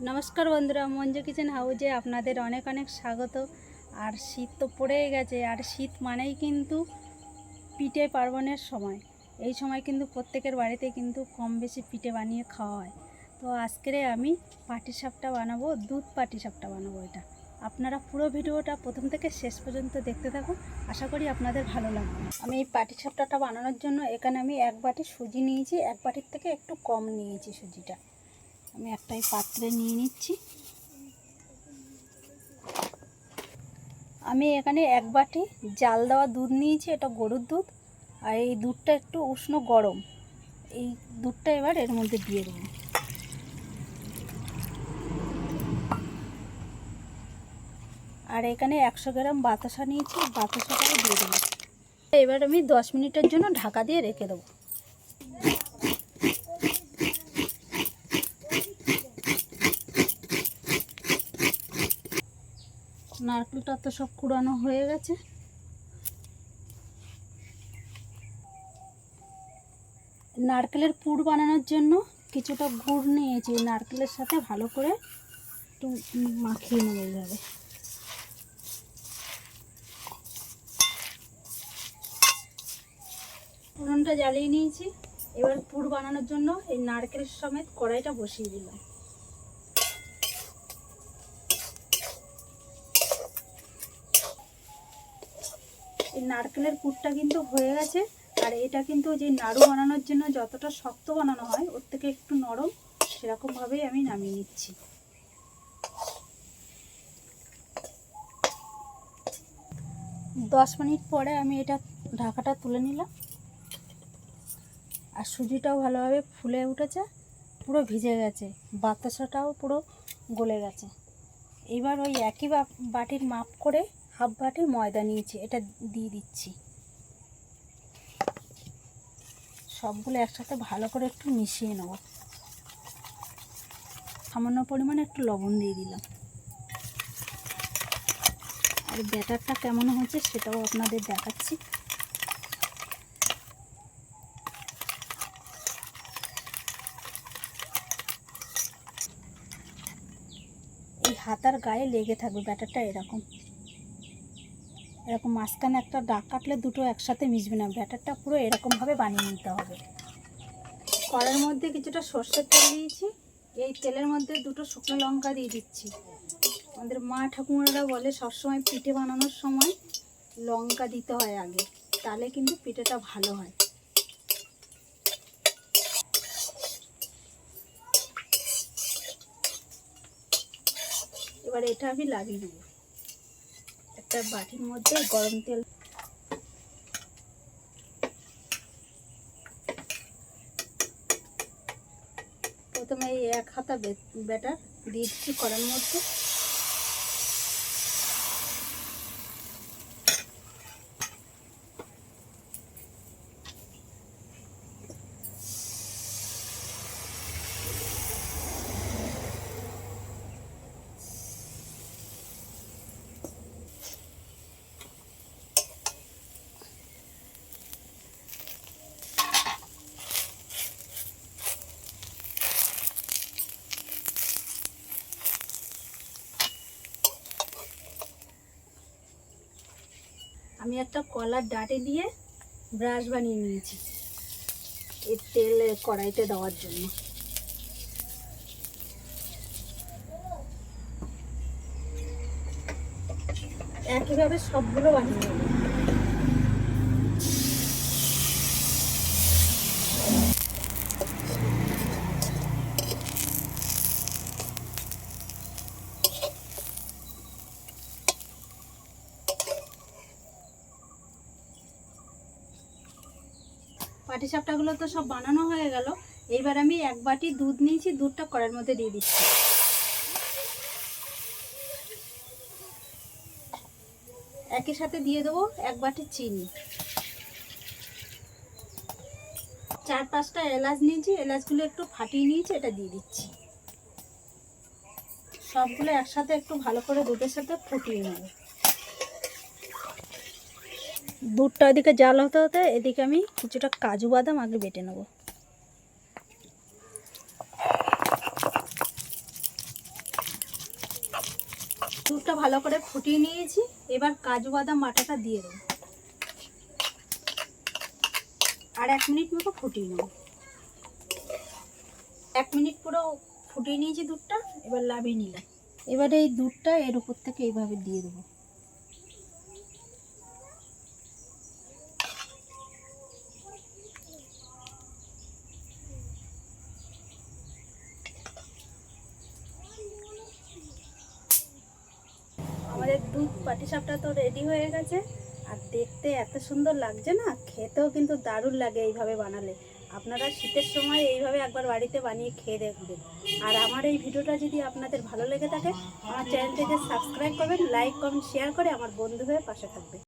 নমস্কার বন্ধুরা, মঞ্জু কিচেন হাউজে আপনাদের অনেক অনেক স্বাগত। আর শীত তো পড়েই গেছে, আর শীত মানেই কিন্তু পিঠে পার্বণের সময়। এই সময় কিন্তু প্রত্যেকের বাড়িতে কিন্তু কম বেশি পিঠে বানিয়ে খাওয়া হয়। তো আজকেরে আমি পাটিসাপটা বানাবো, দুধ পাটিসাপটা বানাবো এটা। আপনারা পুরো ভিডিওটা প্রথম থেকে শেষ পর্যন্ত দেখতে থাকুন, আশা করি আপনাদের ভালো লাগবে। আমি এই পাটিসাপটাটা বানানোর জন্য এখানে আমি এক বাটি সুজি নিয়েছি, এক বাটির থেকে একটু কম নিয়েছি সুজিটা। আমি একটাই পাত্রে নিয়ে নিচ্ছি। আমি এখানে এক বাটি জাল দেওয়া দুধ নিয়েছি, এটা গরুর দুধ, আর এই দুধটা একটু উষ্ণ গরম। এই দুধটা এবার এর মধ্যে দিয়ে দেবো। আর এখানে একশো গ্রাম বাতাসা নিয়েছি, বাতাসাটাও দিয়ে দেবো। এবার আমি দশ মিনিটের জন্য ঢাকা দিয়ে রেখে দেবো। নারকেলটা তো সব কুড়ানো হয়ে গেছে। নারকেলের পুর বানানোর জন্য কিছুটা গুড় নিয়েছি, নারকেলের সাথে ভালো করে একটু মাখিয়ে নেওয়া যাবে উনুনটা জ্বালিয়ে নিয়েছি। এবার পুর বানানোর জন্য এই নারকেলের সমেত কড়াইটা বসিয়ে দিলাম। এই নারকেলের পুরটা কিন্তু হয়ে গেছে। আর এটা কিন্তু যে নাড়ু বানানোর জন্য যতটা শক্ত বানানো হয়, ওর থেকে একটু নরম, সেরকমভাবেই আমি নামিয়ে নিচ্ছি। দশ মিনিট পরে আমি এটা ঢাকাটা তুলে নিলাম। আর সুজিটাও ভালোভাবে ফুলে উঠেছে, পুরো ভিজে গেছে, বাতাসাটাও পুরো গলে গেছে। এবার ওই একই বাটির মাপ করে হাফ বাটি ময়দা নিয়েছি, এটা দিয়ে দিচ্ছি। সবগুলো একসাথে ভালো করে একটু মিশিয়ে নেব। সামান্য পরিমাণে একটু লবণ দিয়ে দিলাম। আর ব্যাটারটা কেমন হয়েছে সেটাও আপনাদের দেখাচ্ছি। এই হাতার গায়ে লেগে থাকবে ব্যাটারটা এরকম। এরকম মাঝখানে একটা দাগ কাটলে দুটো একসাথে মিশবে না, ব্যাটারটা পুরো এরকমভাবে বানিয়ে নিতে হবে। কড়ার মধ্যে কিছুটা সর্ষের তেল দিয়েছি, এই তেলের মধ্যে দুটো শুকনো লঙ্কা দিয়ে দিচ্ছি। আমাদের মা ঠাকুমারা বলে, সবসময় পিঠে বানানোর সময় লঙ্কা দিতে হয় আগে, তাহলে কিন্তু পিঠেটা ভালো হয়। এবার এটা আমি লাগিয়ে দেবো। একটা বাটির মধ্যে গরম তেল প্রথমে এক হাতা ব্যাটার দিয়ে দিচ্ছি কড়ার মধ্যে। আমি একটা কলার ডাটে দিয়ে ব্রাশ বানিয়ে নিয়েছি এর তেল কড়াইতে দেওয়ার জন্য। একইভাবে সবগুলো বানিয়ে নেব পাটিসাপটাগুলো তো সব বানানো হয়ে গেল। এইবার আমি এক বাটি দুধ নিয়েছি, দুধটা কড়ার মধ্যে দিয়ে দিচ্ছি। একই সাথে দিয়ে দেবো এক বাটি চিনি। চার পাঁচটা এলাচ নিয়েছি, এলাচগুলো একটু ফাটিয়ে নিয়েছি, এটা দিয়ে দিচ্ছি। সবগুলো একসাথে একটু ভালো করে দুধের সাথে ফুটিয়ে নেব। দুধটা ওদিকে জাল হতে হতে এদিকে আমি কিছুটা কাজু বাদাম আগে বেটে নেব। দুধটা ভালো করে ফুটিয়ে নিয়েছি, এবার কাজু বাদাম বাটাটা দিয়ে দেবো। আর এক মিনিট মতো ফুটিয়ে নেব। এক মিনিট পুরো ফুটিয়ে নিয়েছি দুধটা, এবার লাভিয়ে নিলাম। এবার এই দুধটা এর উপর থেকে এইভাবে দিয়ে দেবো। দুধ পাটিসাপটা তো রেডি হয়ে গেছে। আর দেখতে এত সুন্দর লাগছে না? খেতেও কিন্তু দারুণ লাগে এইভাবে বানালে। আপনারা শীতের সময় এইভাবে একবার বাড়িতে বানিয়ে খেয়ে দেখবেন। আর আমার এই ভিডিওটা যদি আপনাদের ভালো লেগে থাকে, আমার চ্যানেলটিকে সাবস্ক্রাইব করবেন, লাইক, কমেন্ট শেয়ার করে আমার বন্ধু হয়ে পাশে থাকবে